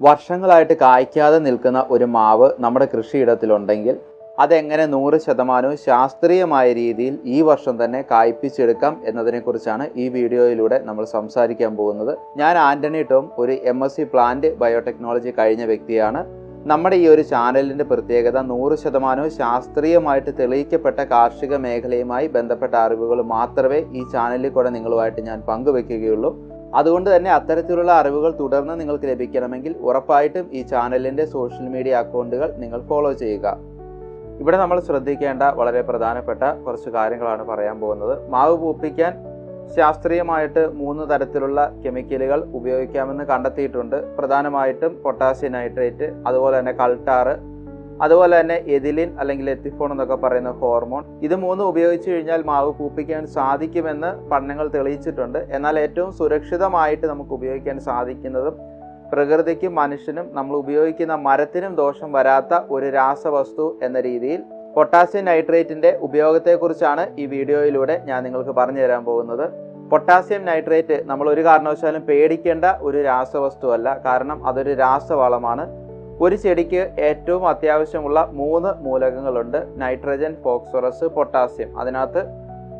വർഷങ്ങളായിട്ട് കായ്ക്കാതെ നിൽക്കുന്ന ഒരു മാവ് നമ്മുടെ കൃഷിയിടത്തിലുണ്ടെങ്കിൽ അതെങ്ങനെ നൂറ് ശതമാനവും ശാസ്ത്രീയമായ രീതിയിൽ ഈ വർഷം തന്നെ കായ്പിച്ചെടുക്കാം എന്നതിനെക്കുറിച്ചാണ് ഈ വീഡിയോയിലൂടെ നമ്മൾ സംസാരിക്കാൻ പോകുന്നത്. ഞാൻ ആന്റണി ടോം ഒരു M S C plant biotechnology കഴിഞ്ഞ വ്യക്തിയാണ്. നമ്മുടെ ഈ ഒരു ചാനലിന്റെ പ്രത്യേകത നൂറ് ശതമാനവും ശാസ്ത്രീയമായിട്ട് തെളിയിക്കപ്പെട്ട കാർഷിക മേഖലയുമായി ബന്ധപ്പെട്ട അറിവുകൾ മാത്രമേ ഈ ചാനലിൽ കൂടെ നിങ്ങളുമായിട്ട് ഞാൻ പങ്കുവെക്കുകയുള്ളൂ. അതുകൊണ്ട് തന്നെ അത്തരത്തിലുള്ള അറിവുകൾ തുടർന്ന് നിങ്ങൾക്ക് ലഭിക്കണമെങ്കിൽ ഉറപ്പായിട്ടും ഈ ചാനലിന്റെ സോഷ്യൽ മീഡിയ അക്കൗണ്ടുകൾ നിങ്ങൾ ഫോളോ ചെയ്യുക. ഇവിടെ നമ്മൾ ശ്രദ്ധിക്കേണ്ട വളരെ പ്രധാനപ്പെട്ട കുറച്ച് കാര്യങ്ങളാണ് പറയാൻ പോകുന്നത്. മാവ് പൂപ്പിക്കാൻ ശാസ്ത്രീയമായിട്ട് മൂന്ന് തരത്തിലുള്ള കെമിക്കലുകൾ ഉപയോഗിക്കാമെന്ന് കണ്ടെത്തിയിട്ടുണ്ട്. പ്രധാനമായിട്ടും പൊട്ടാസ്യം നൈട്രേറ്റ് അതുപോലെ തന്നെ കൾട്ടാറ് അതുപോലെ തന്നെ എതിലിൻ അല്ലെങ്കിൽ എത്തിഫോൺ എന്നൊക്കെ പറയുന്ന ഹോർമോൺ. ഇത് മൂന്നും ഉപയോഗിച്ച് കഴിഞ്ഞാൽ മാവ് പൂപ്പിക്കാൻ സാധിക്കുമെന്ന് പഠനങ്ങൾ തെളിയിച്ചിട്ടുണ്ട്. എന്നാൽ ഏറ്റവും സുരക്ഷിതമായിട്ട് നമുക്ക് ഉപയോഗിക്കാൻ സാധിക്കുന്നതും പ്രകൃതിക്കും മനുഷ്യനും നമ്മൾ ഉപയോഗിക്കുന്ന മരത്തിനും ദോഷം വരാത്ത ഒരു രാസവസ്തു എന്ന രീതിയിൽ പൊട്ടാസ്യം നൈട്രേറ്റിന്റെ ഉപയോഗത്തെക്കുറിച്ചാണ് ഈ വീഡിയോയിലൂടെ ഞാൻ നിങ്ങൾക്ക് പറഞ്ഞു തരാൻ പോകുന്നത്. പൊട്ടാസ്യം നൈട്രേറ്റ് നമ്മൾ ഒരു കാരണവശാലും പേടിക്കേണ്ട ഒരു രാസവസ്തുവല്ല. കാരണം അതൊരു രാസവളമാണ്. ഒരു ചെടിക്ക് ഏറ്റവും അത്യാവശ്യമുള്ള മൂന്ന് മൂലകങ്ങളുണ്ട്. Nitrogen ഫോക്സറസ് potassium. അതിനകത്ത്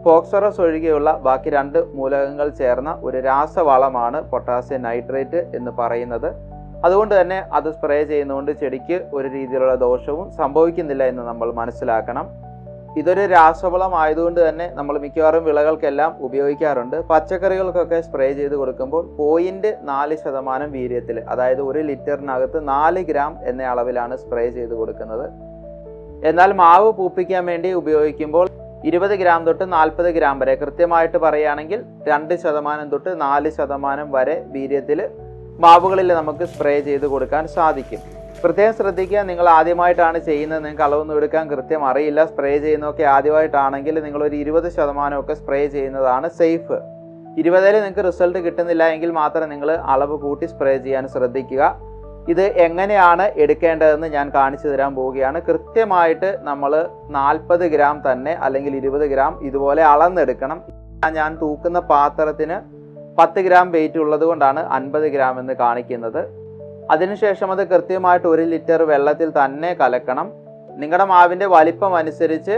ഫോക്സറസ് ഒഴികെയുള്ള ബാക്കി രണ്ട് മൂലകങ്ങൾ ചേർന്ന ഒരു രാസവളമാണ് പൊട്ടാസ്യം നൈട്രേറ്റ് എന്ന് പറയുന്നത്. അതുകൊണ്ട് തന്നെ അത് സ്പ്രേ ചെയ്യുന്നതുകൊണ്ട് ചെടിക്ക് ഒരു രീതിയിലുള്ള ദോഷവും സംഭവിക്കുന്നില്ല എന്ന് നമ്മൾ മനസ്സിലാക്കണം. ഇതൊരു രാസവളം ആയതുകൊണ്ട് തന്നെ നമ്മൾ മിക്കവാറും വിളകൾക്കെല്ലാം ഉപയോഗിക്കാറുണ്ട്. പച്ചക്കറികൾക്കൊക്കെ സ്പ്രേ ചെയ്ത് കൊടുക്കുമ്പോൾ പോയിന്റ് നാല് ശതമാനം വീര്യത്തിൽ അതായത് ഒരു ലിറ്ററിനകത്ത് നാല് ഗ്രാം എന്ന അളവിലാണ് സ്പ്രേ ചെയ്ത് കൊടുക്കുന്നത്. എന്നാൽ മാവ് പൂപ്പിക്കാൻ വേണ്ടി ഉപയോഗിക്കുമ്പോൾ ഇരുപത് ഗ്രാം തൊട്ട് നാൽപ്പത് ഗ്രാം വരെ കൃത്യമായിട്ട് പറയുകയാണെങ്കിൽ രണ്ട് ശതമാനം തൊട്ട് നാല് ശതമാനം വരെ വീര്യത്തിൽ മാവുകളിൽ നമുക്ക് സ്പ്രേ ചെയ്ത് കൊടുക്കാൻ സാധിക്കും. പ്രത്യേകം ശ്രദ്ധിക്കുക. നിങ്ങൾ ആദ്യമായിട്ടാണ് ചെയ്യുന്നത്. നിങ്ങൾക്ക് അളവൊന്നും എടുക്കാൻ കൃത്യം അറിയില്ല. സ്പ്രേ ചെയ്യുന്നതൊക്കെ ആദ്യമായിട്ടാണെങ്കിൽ നിങ്ങൾ ഒരു ഇരുപത് ശതമാനമൊക്കെ സ്പ്രേ ചെയ്യുന്നതാണ് സേഫ് ഇരുപതിൽ നിങ്ങൾക്ക് റിസൾട്ട് കിട്ടുന്നില്ല എങ്കിൽ മാത്രം നിങ്ങൾ അളവ് കൂട്ടി സ്പ്രേ ചെയ്യാൻ ശ്രദ്ധിക്കുക. ഇത് എങ്ങനെയാണ് എടുക്കേണ്ടതെന്ന് ഞാൻ കാണിച്ചു തരാൻ പോവുകയാണ്. കൃത്യമായിട്ട് നമ്മൾ നാൽപ്പത് ഗ്രാം തന്നെ അല്ലെങ്കിൽ ഇരുപത് ഗ്രാം ഇതുപോലെ അളന്നെടുക്കണം. ഞാൻ തൂക്കുന്ന പാത്രത്തിന് പത്ത് ഗ്രാം വെയിറ്റ് ഉള്ളത് കൊണ്ടാണ് അൻപത് ഗ്രാം എന്ന് കാണിക്കുന്നത്. അതിനുശേഷം അത് കൃത്യമായിട്ട് ഒരു ലിറ്റർ വെള്ളത്തിൽ തന്നെ കലക്കണം. നിങ്ങളുടെ മാവിന്റെ വലിപ്പം അനുസരിച്ച്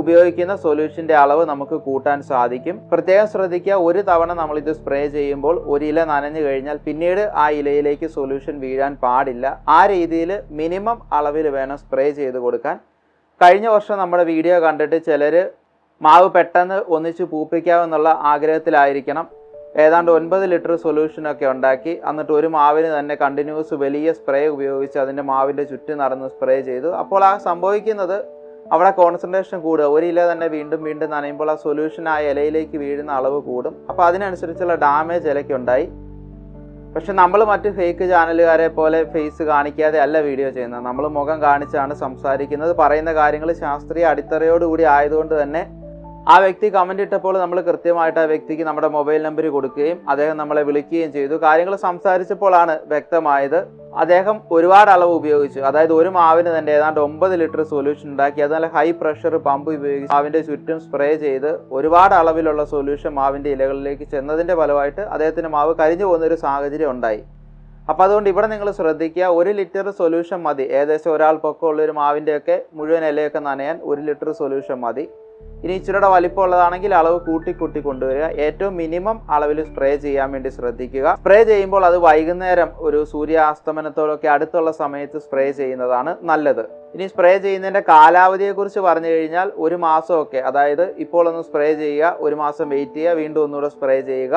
ഉപയോഗിക്കുന്ന സൊല്യൂഷന്റെ അളവ് നമുക്ക് കൂട്ടാൻ സാധിക്കും. പ്രത്യേകം ശ്രദ്ധിക്കുക ഒരു തവണ നമ്മൾ ഇത് സ്പ്രേ ചെയ്യുമ്പോൾ ഒരു ഇല നനഞ്ഞു കഴിഞ്ഞാൽ പിന്നീട് ആ ഇലയിലേക്ക് സൊല്യൂഷൻ വീഴാൻ പാടില്ല. ആ രീതിയിൽ മിനിമം അളവിൽ വേണം സ്പ്രേ ചെയ്ത് കൊടുക്കാൻ. കഴിഞ്ഞ വർഷം നമ്മുടെ വീഡിയോ കണ്ടിട്ട് ചിലർ മാവ് പെട്ടെന്ന് ഒന്നിച്ച് പൂപ്പിക്കാമെന്നുള്ള ആഗ്രഹത്തിലായിരിക്കണം. ഏതാണ്ട് ഒൻപത് ലിറ്റർ സൊല്യൂഷനൊക്കെ ഉണ്ടാക്കി. എന്നിട്ട് ഒരു മാവിന് തന്നെ കണ്ടിന്യൂസ് വലിയ സ്പ്രേ ഉപയോഗിച്ച് അതിന്റെ മാവിന്റെ ചുറ്റും നടന്ന് സ്പ്രേ ചെയ്തു. അപ്പോൾ ആ സംഭവിക്കുന്നത് അവിടെ കോൺസെൻട്രേഷൻ കൂടുക. ഒരു ഇല തന്നെ വീണ്ടും വീണ്ടും നനയുമ്പോൾ ആ സൊല്യൂഷൻ ആ ഇലയിലേക്ക് വീഴുന്ന അളവ് കൂടും. അപ്പോൾ അതിനനുസരിച്ചുള്ള ഡാമേജ് ഇലയ്ക്ക് ഉണ്ടായി. പക്ഷെ നമ്മൾ മറ്റ് ഫേക്ക് ചാനലുകാരെ പോലെ ഫേസ് കാണിക്കാതെ അല്ല വീഡിയോ ചെയ്യുന്നത്. നമ്മൾ മുഖം കാണിച്ചാണ് സംസാരിക്കുന്നത്. പറയുന്ന കാര്യങ്ങൾ ശാസ്ത്രീയ അടിത്തറയോടുകൂടി ആയതുകൊണ്ട് തന്നെ ആ വ്യക്തി കമന്റ് ഇട്ടപ്പോൾ നമ്മൾ കൃത്യമായിട്ട് ആ വ്യക്തിക്ക് നമ്മുടെ മൊബൈൽ നമ്പർ കൊടുക്കുകയും അദ്ദേഹം നമ്മളെ വിളിക്കുകയും ചെയ്തു. കാര്യങ്ങൾ സംസാരിച്ചപ്പോഴാണ് വ്യക്തമായത്. അദ്ദേഹം ഒരുപാട് അളവ് ഉപയോഗിച്ചു. അതായത് ഒരു മാവിന് തന്നെ ഏതാണ്ട് ഒമ്പത് ലിറ്റർ സൊല്യൂഷൻ ഉണ്ടാക്കി. അത് നല്ല ഹൈ പ്രഷർ പമ്പ് ഉപയോഗിച്ച് മാവിന്റെ ചുറ്റും സ്പ്രേ ചെയ്ത് ഒരുപാട് അളവിലുള്ള സൊല്യൂഷൻ മാവിന്റെ ഇലകളിലേക്ക് ചെന്നതിന്റെ ഫലമായിട്ട് അദ്ദേഹത്തിന് മാവ് കരിഞ്ഞു പോകുന്ന ഒരു സാഹചര്യം ഉണ്ടായി. അപ്പോൾ അതുകൊണ്ട് ഇവിടെ നിങ്ങൾ ശ്രദ്ധിക്കുക ഒരു ലിറ്റർ സൊല്യൂഷൻ മതി. ഏകദേശം ഒരാൾ പൊക്കമുള്ള ഒരു മാവിന്റെയൊക്കെ മുഴുവൻ ഇലയൊക്കെ നനയാൻ ഒരു ലിറ്റർ സൊല്യൂഷൻ മതി. ഇനി ഇച്ചിരിയുടെ വലിപ്പം ഉള്ളതാണെങ്കിൽ അളവ് കൂട്ടി കൂട്ടി കൊണ്ടുവരിക. ഏറ്റവും മിനിമം അളവിൽ സ്പ്രേ ചെയ്യാൻ വേണ്ടി ശ്രദ്ധിക്കുക. സ്പ്രേ ചെയ്യുമ്പോൾ അത് വൈകുന്നേരം ഒരു സൂര്യാസ്തമനത്തോടൊക്കെ അടുത്തുള്ള സമയത്ത് സ്പ്രേ ചെയ്യുന്നതാണ് നല്ലത്. ഇനി സ്പ്രേ ചെയ്യുന്നതിന്റെ കാലാവധിയെക്കുറിച്ച് പറഞ്ഞു കഴിഞ്ഞാൽ ഒരു മാസമൊക്കെ. അതായത് ഇപ്പോൾ ഒന്ന് സ്പ്രേ ചെയ്യുക ഒരു മാസം വെയിറ്റ് ചെയ്യുക വീണ്ടും ഒന്നുകൂടെ സ്പ്രേ ചെയ്യുക.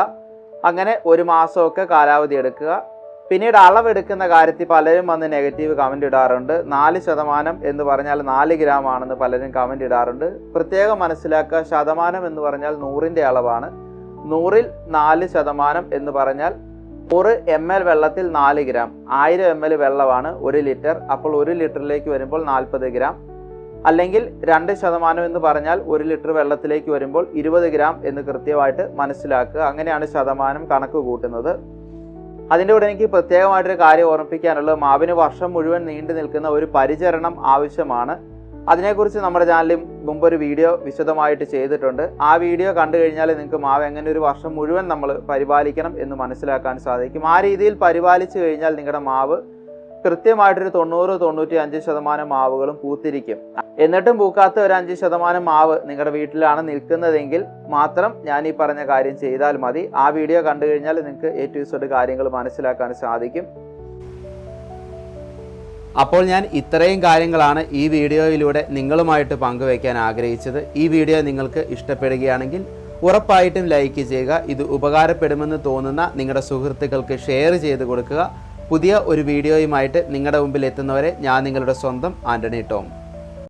അങ്ങനെ ഒരു മാസമൊക്കെ കാലാവധി എടുക്കുക. പിന്നീട് അളവെടുക്കുന്ന കാര്യത്തിൽ പലരും വന്ന് നെഗറ്റീവ് കമന്റ് ഇടാറുണ്ട്. നാല് ശതമാനം എന്ന് പറഞ്ഞാൽ നാല് ഗ്രാം ആണെന്ന് പലരും കമന്റ് ഇടാറുണ്ട്. പ്രത്യേകം മനസ്സിലാക്കുക ശതമാനം എന്ന് പറഞ്ഞാൽ നൂറിന്റെ അളവാണ്. നൂറിൽ നാല് ശതമാനം എന്ന് പറഞ്ഞാൽ നൂറ് എം എൽ വെള്ളത്തിൽ നാല് ഗ്രാം ആയിരം എം എൽ വെള്ളമാണ് ഒരു ലിറ്റർ. അപ്പോൾ ഒരു ലിറ്ററിലേക്ക് വരുമ്പോൾ നാൽപ്പത് ഗ്രാം അല്ലെങ്കിൽ രണ്ട് ശതമാനം എന്ന് പറഞ്ഞാൽ ഒരു ലിറ്റർ വെള്ളത്തിലേക്ക് വരുമ്പോൾ ഇരുപത് ഗ്രാം എന്ന് കൃത്യമായിട്ട് മനസ്സിലാക്കുക. അങ്ങനെയാണ് ശതമാനം കണക്ക് കൂട്ടുന്നത്. അതിന്റെ കൂടെ എനിക്ക് പ്രത്യേകമായിട്ടൊരു കാര്യം ഓർമ്മിപ്പിക്കാനുള്ളത് മാവിന് വർഷം മുഴുവൻ നീണ്ടു നിൽക്കുന്ന ഒരു പരിചരണം ആവശ്യമാണ്. അതിനെക്കുറിച്ച് നമ്മുടെ ചാനലിൽ മുമ്പ് ഒരു വീഡിയോ വിശദമായിട്ട് ചെയ്തിട്ടുണ്ട്. ആ വീഡിയോ കണ്ടു കഴിഞ്ഞാൽ നിങ്ങൾക്ക് മാവ് എങ്ങനെ ഒരു വർഷം മുഴുവൻ നമ്മൾ പരിപാലിക്കണം എന്ന് മനസ്സിലാക്കാൻ സാധിക്കും. ആ രീതിയിൽ പരിപാലിച്ചു കഴിഞ്ഞാൽ നിങ്ങളുടെ മാവ് കൃത്യമായിട്ടൊരു തൊണ്ണൂറ് തൊണ്ണൂറ്റി അഞ്ച് ശതമാനം മാവുകളും പൂത്തിരിക്കും. എന്നിട്ടും പൂക്കാത്ത ഒരു അഞ്ച് ശതമാനം മാവ് നിങ്ങളുടെ വീട്ടിലാണ് നിൽക്കുന്നതെങ്കിൽ മാത്രം ഞാൻ ഈ പറഞ്ഞ കാര്യം ചെയ്താൽ മതി. ആ വീഡിയോ കണ്ടു കഴിഞ്ഞാൽ നിങ്ങൾക്ക് എ ടു കാര്യങ്ങൾ മനസ്സിലാക്കാൻ സാധിക്കും. അപ്പോൾ ഞാൻ ഇത്രയും കാര്യങ്ങളാണ് ഈ വീഡിയോയിലൂടെ നിങ്ങളുമായിട്ട് പങ്കുവയ്ക്കാൻ ആഗ്രഹിച്ചത്. ഈ വീഡിയോ നിങ്ങൾക്ക് ഇഷ്ടപ്പെടുകയാണെങ്കിൽ ഉറപ്പായിട്ടും ലൈക്ക് ചെയ്യുക. ഇത് ഉപകാരപ്പെടുമെന്ന് തോന്നുന്ന നിങ്ങളുടെ സുഹൃത്തുക്കൾക്ക് ഷെയർ ചെയ്ത് കൊടുക്കുക. പുതിയ ഒരു വീഡിയോയുമായിട്ട് നിങ്ങളുടെ മുമ്പിൽ എത്തുന്നവരെ ഞാൻ നിങ്ങളുടെ സ്വന്തം ആന്റണി ടോം.